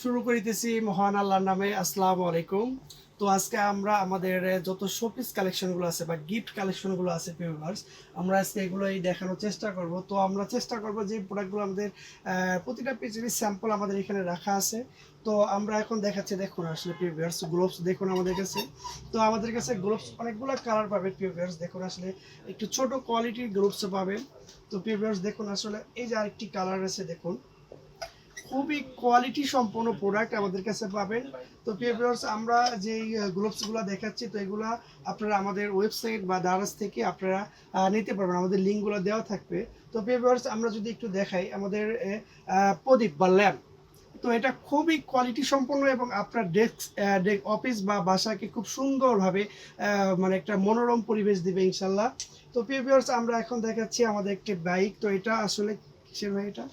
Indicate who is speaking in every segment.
Speaker 1: শুরু করিতেছি মহান আল্লাহর নামে, আসসালামু আলাইকুম। তো আজকে আমরা আমাদের যত শোপিস কালেকশনগুলো আছে বা গিফট কালেকশনগুলো আছে ভিউয়ার্স আমরা আজকে এগুলোই দেখানোর চেষ্টা করব। তো আমরা চেষ্টা করব যে প্রোডাক্টগুলো আমাদের প্রতিটা পিসেরই স্যাম্পল আমাদের এখানে রাখা আছে। তো আমরা এখন দেখাচ্ছি, দেখুন আসলে ভিউয়ার্স গ্লোভস দেখুন আমাদের কাছে। তো আমাদের কাছে গ্লোভস অনেকগুলো কালার পাবেন ভিউয়ার্স দেখুন আসলে একটু ছোট কোয়ালিটির গ্লোভস পাবেন তো ভিউয়ার্স দেখুন আসলে এই যে আরেকটি কালার আছে, দেখুন। খুবই কোয়ালিটি সম্পন্ন প্রোডাক্ট আমাদের কাছে পাবেন। তো ভিউয়ার্স আমরা যে গ্লোভসগুলো দেখাচ্ছি, তো এগুলো আপনারা আমাদের ওয়েবসাইট বা দারাজ থেকে আপনারা নিতে পারবেন। আমাদের লিঙ্কগুলো দেওয়া থাকবে। তো ভিউয়ার্স আমরা যদি একটু দেখাই আমাদের প্রদীপ বা ল্যাম্প তো এটা খুবই কোয়ালিটি সম্পন্ন এবং আপনার ডেস্ক অফিস বা বাসাকে খুব সুন্দরভাবে মানে একটা মনোরম পরিবেশ দিবে ইনশাল্লাহ তো ভিউয়ার্স আমরা এখন দেখাচ্ছি আমাদের একটি বাইক তো এটা আসলে কিসের ভাই এটা?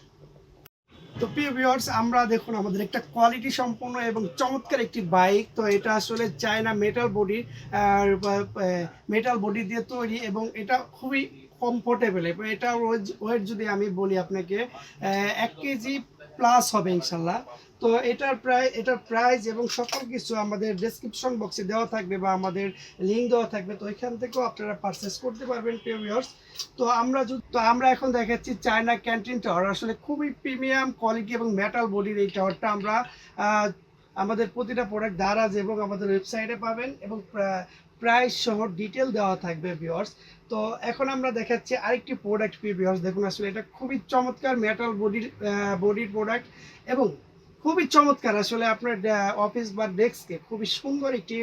Speaker 1: তো প্রিয় ভিউয়ার্স আমরা দেখুন আমাদের একটা কোয়ালিটি সম্পন্ন এবং চমৎকার একটি বাইক তো এটা আসলে China metal body metal body দিয়ে তৈরি এবং এটা খুবই কমফোর্টেবল এবং এটা ওয়েট যদি আমি বলি আপনাকে এক কেজি প্লাস হবে ইনশাল্লাহ। তো এটার প্রায়, এটার প্রাইস এবং সকল কিছু আমাদের ডেসক্রিপশন বক্সে দেওয়া থাকবে বা আমাদের লিঙ্ক দেওয়া থাকবে। তো এখান থেকেও আপনারা পারচেস করতে পারবেন, প্রিয় ভিউয়ার্স তো আমরা তো আমরা এখন দেখাচ্ছি চায়না ক্যান্টিন টাওয়ার আসলে খুবই প্রিমিয়াম কোয়ালিটি এবং মেটাল বডির এই টাওয়ারটা আমরা আমাদের প্রতিটা প্রোডাক্ট দারাজ এবং আমাদের ওয়েবসাইটে পাবেন এবং প্রাইস সহ ডিটেল দেওয়া থাকবে ভিউয়ার্স তো এখন আমরা দেখাচ্ছি আরেকটি প্রোডাক্ট ভিউয়ার্স দেখুন, আসলে এটা খুবই চমৎকার মেটাল বডির বডির প্রোডাক্ট এবং খুবই চমৎকার। আসলে আপনার অফিস বা ডেস্ককে খুবই সুন্দর একটি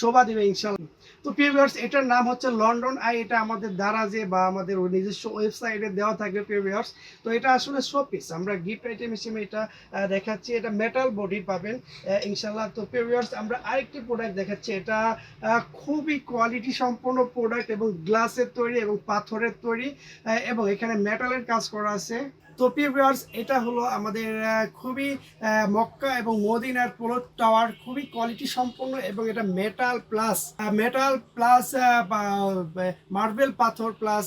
Speaker 1: শোভা দেবে ইনশাল্লাহ তো পিভিয়ার্স এটার নাম হচ্ছে লন্ডন আই এটা আমাদের দারাজে বা আমাদের নিজস্ব ওয়েবসাইটে দেওয়া থাকবে পিভিয়ার্স তো এটা আসলে শোপিস আমরা গিফট আইটেম হিসেবে এটা দেখাচ্ছি। এটা মেটাল বডি পাবেন ইনশাল্লাহ তো পিভিয়ার্স আমরা আরেকটি প্রোডাক্ট দেখাচ্ছি। এটা খুবই কোয়ালিটি সম্পন্ন প্রোডাক্ট এবং গ্লাসের তৈরি এবং পাথরের তৈরি এবং এখানে মেটালের কাজ করা আছে। তো ভিউয়ার্স এটা হলো আমাদের খুবই মক্কা এবং মদিনার পোলো টাওয়ার খুবই কোয়ালিটি সম্পন্ন এবং এটা metal plus metal plus marble পাথর প্লাস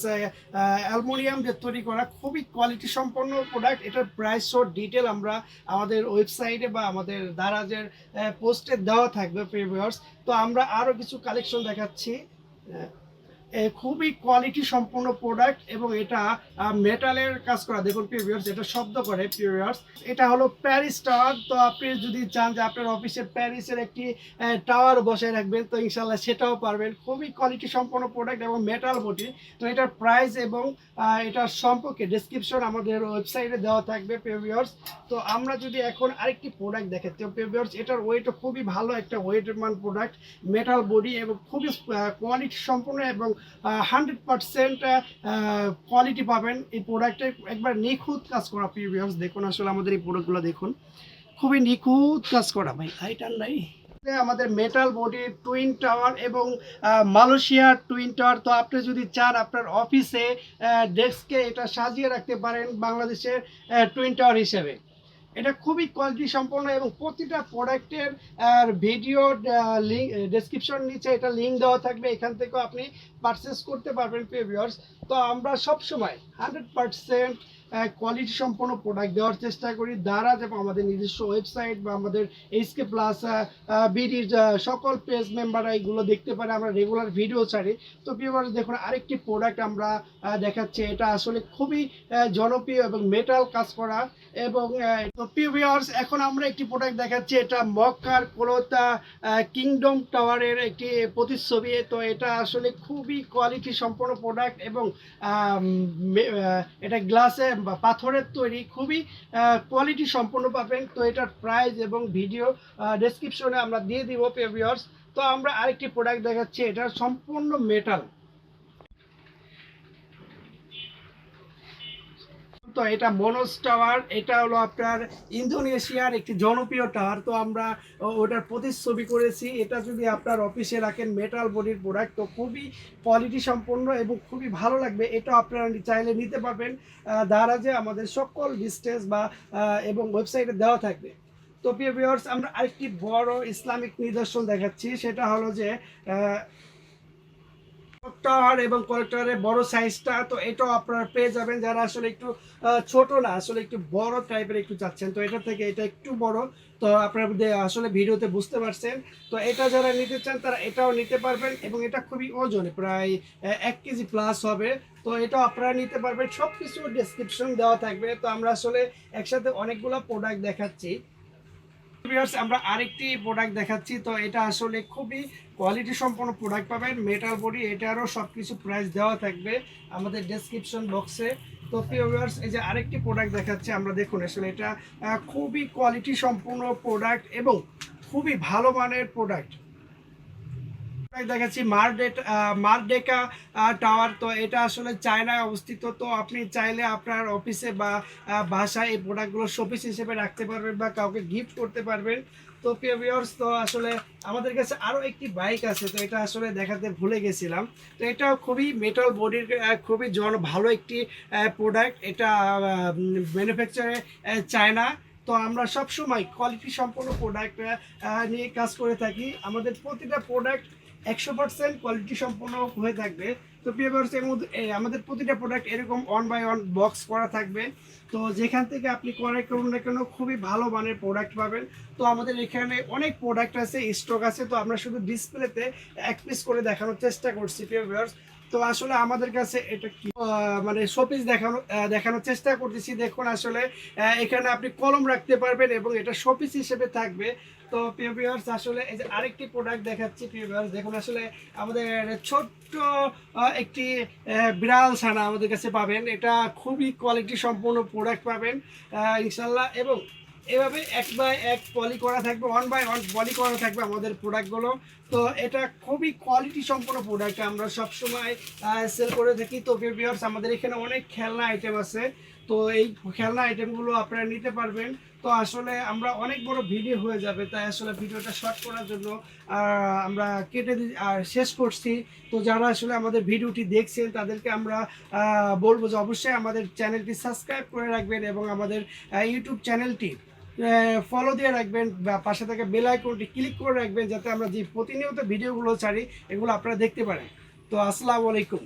Speaker 1: অ্যালমোনিয়াম দিয়ে তৈরি করা খুবই কোয়ালিটি সম্পন্ন প্রোডাক্ট এটার প্রাইস সহ ডিটেল আমরা আমাদের ওয়েবসাইটে বা আমাদের দারাজের পোস্টে দেওয়া থাকবে ভিউয়ার্স তো আমরা আরও কিছু কালেকশন দেখাচ্ছি। খুবই কোয়ালিটি সম্পন্ন প্রোডাক্ট এবং এটা মেটালের কাজ করা। দেখুন পিভিয়ার্স এটা শব্দ করে পিভিয়ার্স এটা হলো প্যারিস টাওয়ার তো আপনি যদি চান যে আপনার অফিসে প্যারিসের একটি টাওয়ার বসায় রাখবেন, তো ইনশাল্লাহ সেটাও পারবেন। খুবই কোয়ালিটি সম্পন্ন প্রোডাক্ট এবং মেটাল বটি। তো এটার প্রাইস এবং এটার সম্পর্কে ডেসক্রিপশন আমাদের ওয়েবসাইটে দেওয়া থাকবে পেভিয়ার্স তো আমরা যদি এখন আরেকটি প্রোডাক্ট দেখাই তো পেভিয়ার্স এটার ওয়েটও খুবই ভালো একটা ওয়েট মান প্রোডাক্ট মেটাল বডি এবং খুবই কোয়ালিটি সম্পন্ন এবং হান্ড্রেড পারসেন্ট কোয়ালিটি পাবেন। এই প্রোডাক্টে একবার নিখুঁত কাজ করা প্রিভিয়ার্স দেখুন আসলে আমাদের এই প্রোডাক্টগুলো দেখুন। খুবই নিখুঁত কাজ করা, ভাই হাইটার নাই আমাদের মেটাল বডি টুইন টাওয়ার এবং মালয়েশিয়ার টুইন টাওয়ার তো আপনি যদি চান আপনার অফিসে ডেস্কে এটা সাজিয়ে রাখতে পারেন বাংলাদেশের টুইন টাওয়ার হিসেবে। এটা খুবই কোয়ালিটি সম্পন্ন এবং প্রতিটা প্রোডাক্টের ভিডিও লিঙ্ক ডেসক্রিপশন নিচে এটা লিঙ্ক দেওয়া থাকবে। এখান থেকেও আপনি পারচেস করতে পারবেন প্রিভিয়ার্স তো আমরা সবসময় হান্ড্রেড পারসেন্ট কোয়ালিটি সম্পন্ন প্রোডাক্ট দেওয়ার চেষ্টা করি। দ্বারা এবং আমাদের নিজস্ব ওয়েবসাইট বা আমাদের এইচকে প্লাস বিডির সকল পেজ মেম্বাররা এগুলো দেখতে পারে, আমরা রেগুলার ভিডিও ছাড়ি। তো ভিউয়ার্স দেখুন, আরেকটি প্রোডাক্ট আমরা দেখাচ্ছি। এটা আসলে খুবই জনপ্রিয় এবং মেটাল কাজ করা এবং ভিউয়ার্স এখন আমরা একটি প্রোডাক্ট দেখাচ্ছি। এটা মক্কার কোলতা কিংডম টাওয়ারের একটি প্রতিচ্ছবি। তো এটা আসলে খুবই কোয়ালিটি সম্পন্ন প্রোডাক্ট এবং এটা গ্লাসে বা পাথরের তৈরি খুবই কোয়ালিটি সম্পন্ন পাবেন। তো এটার প্রাইস এবং ভিডিও ডেসক্রিপশনে আমরা দিয়ে দিব পেভিয়ার্স তো আমরা আরেকটি প্রোডাক্ট দেখাচ্ছি এটা সম্পূর্ণ মেটাল তো এটা মনোজ টাওয়ার এটা হলো আপনার ইন্দোনেশিয়ার একটি জনপ্রিয় টাওয়ার। তো আমরা ওটার প্রতিচ্ছবি করেছি। এটা যদি আপনার অফিসে রাখেন মেটাল বডির প্রোডাক্ট তো খুবই কোয়ালিটি সম্পন্ন এবং খুবই ভালো লাগবে। এটা আপনারা চাইলে নিতে পারবেন। আহ, দারাজে আমাদের সকল ডিস্টেন্স বা এবং ওয়েবসাইটে দেওয়া থাকবে। তো প্রিয় আমরা আরেকটি বড় ইসলামিক নিদর্শন দেখাচ্ছি। সেটা হলো যে কলেক্টর এবং কলেক্টরের বড় সাইজটা তো এটাও আপনারা পেয়ে যাবেন। যারা আসলে একটু ছোট না, আসলে একটু বড় টাইপের একটু চাচ্ছেন, তো এটা থেকে এটা একটু বড়। তো আপনারা আসলে ভিডিওতে বুঝতে পারছেন। তো এটা যারা নিতে চান, তারা এটাও নিতে পারবেন এবং এটা খুবই ওজন, প্রায় এক কেজি প্লাস হবে। তো এটাও আপনারা নিতে পারবেন। সব কিছু ডেসক্রিপশন দেওয়া থাকবে। তো আমরা আসলে একসাথে অনেকগুলো প্রোডাক্ট দেখাচ্ছি। আমরা আরেকটি প্রোডাক্ট দেখাচ্ছি। তো এটা আসলে খুবই কোয়ালিটি সম্পন্ন প্রোডাক্ট পাবেন। মেটাল বডি এটারও সব কিছু প্রাইস দেওয়া থাকবে আমাদের ডেসক্রিপশন বক্সে তো ভিউয়ার্স এই যে আরেকটি প্রোডাক্ট দেখাচ্ছি আমরা দেখুন, আসলে এটা খুবই কোয়ালিটি সম্পন্ন প্রোডাক্ট এবং খুবই ভালো মানের প্রোডাক্ট দেখাচ্ছি মারডেট মারডেকা টাওয়ার তো এটা আসলে চায়নায় অবস্থিত। তো আপনি চাইলে আপনার অফিসে বা বাসায় এই প্রোডাক্টগুলো শোপিস হিসেবে রাখতে পারবেন বা কাউকে গিফট করতে পারবেন। তো প্রিয় ভিউয়ার্স তো আসলে আমাদের কাছে আরও একটি বাইক আছে। তো এটা আসলে দেখাতে ভুলে গেছিলাম। তো এটা খুবই মেটাল বডির খুবই জন, ভালো একটি প্রোডাক্ট এটা ম্যানুফ্যাকচারে চায়না তো আমরা সবসময় কোয়ালিটি সম্পন্ন প্রোডাক্ট নিয়ে কাজ করে থাকি। আমাদের প্রতিটা প্রোডাক্ট একশো পার্সেন্ট কোয়ালিটি সম্পন্ন হয়ে থাকবে। তো পেপারস এর মধ্যে আমাদের প্রতিটা প্রোডাক্ট এরকম ওয়ান বাই ওয়ান বক্স করা থাকবে। তো যেখান থেকে আপনি ক্রয় করুন না কেন, খুবই ভালো মানের প্রোডাক্ট পাবেন। তো আমাদের এখানে অনেক প্রোডাক্ট আছে স্টক আছে। তো আমরা শুধু ডিসপ্লেতে এক পিস করে দেখানোর চেষ্টা করছি পেপারস তো আসলে আমাদের কাছে এটা কি মানে শোপিস দেখানো দেখানোর চেষ্টা করতেছি। দেখুন আসলে এখানে আপনি কলম রাখতে পারবেন এবং এটা শোপিস হিসেবে থাকবে। তো প্রিয় ভিউয়ার্স আসলে এই যে আরেকটি প্রোডাক্ট দেখাচ্ছি, প্রিয় ভিউয়ার্স দেখুন আসলে আমাদের ছোট্ট একটি বিড়াল ছানা আমাদের কাছে পাবেন। এটা খুবই কোয়ালিটি সম্পন্ন প্রোডাক্ট পাবেন ইনশাল্লাহ এবং এভাবে এক বাই এক পলি করা থাকবে ওয়ান বাই ওয়ান পলি করা থাকবে আমাদের প্রোডাক্টগুলো তো এটা খুবই কোয়ালিটি সম্পন্ন প্রোডাক্ট আমরা সবসময় সেল করে থাকি। তো ভিউয়ার্স আমাদের এখানে অনেক খেলনা আইটেম আছে। তো এই খেলনা আইটেমগুলো আপনারা নিতে পারবেন। তো আসলে আমরা অনেক বড় ভিডিও হয়ে যাবে, তাই আসলে ভিডিওটা শর্ট করার জন্য আমরা কেটে আর শেষ করছি। তো যারা আসলে আমাদের ভিডিওটি দেখছেন, তাদেরকে আমরা বলব যে অবশ্যই আমাদের চ্যানেলটি সাবস্ক্রাইব করে রাখবেন এবং আমাদের ইউটিউব চ্যানেলটি ফলো দিয়ে রাখবেন, বা পাশে থাকা বেল আইকনটি ক্লিক করে রাখবেন, যাতে আমরা যে প্রতিনিয়ত ভিডিওগুলো ছাড়ি, এগুলো আপনারা দেখতে পারেন। তো আসসালামু আলাইকুম।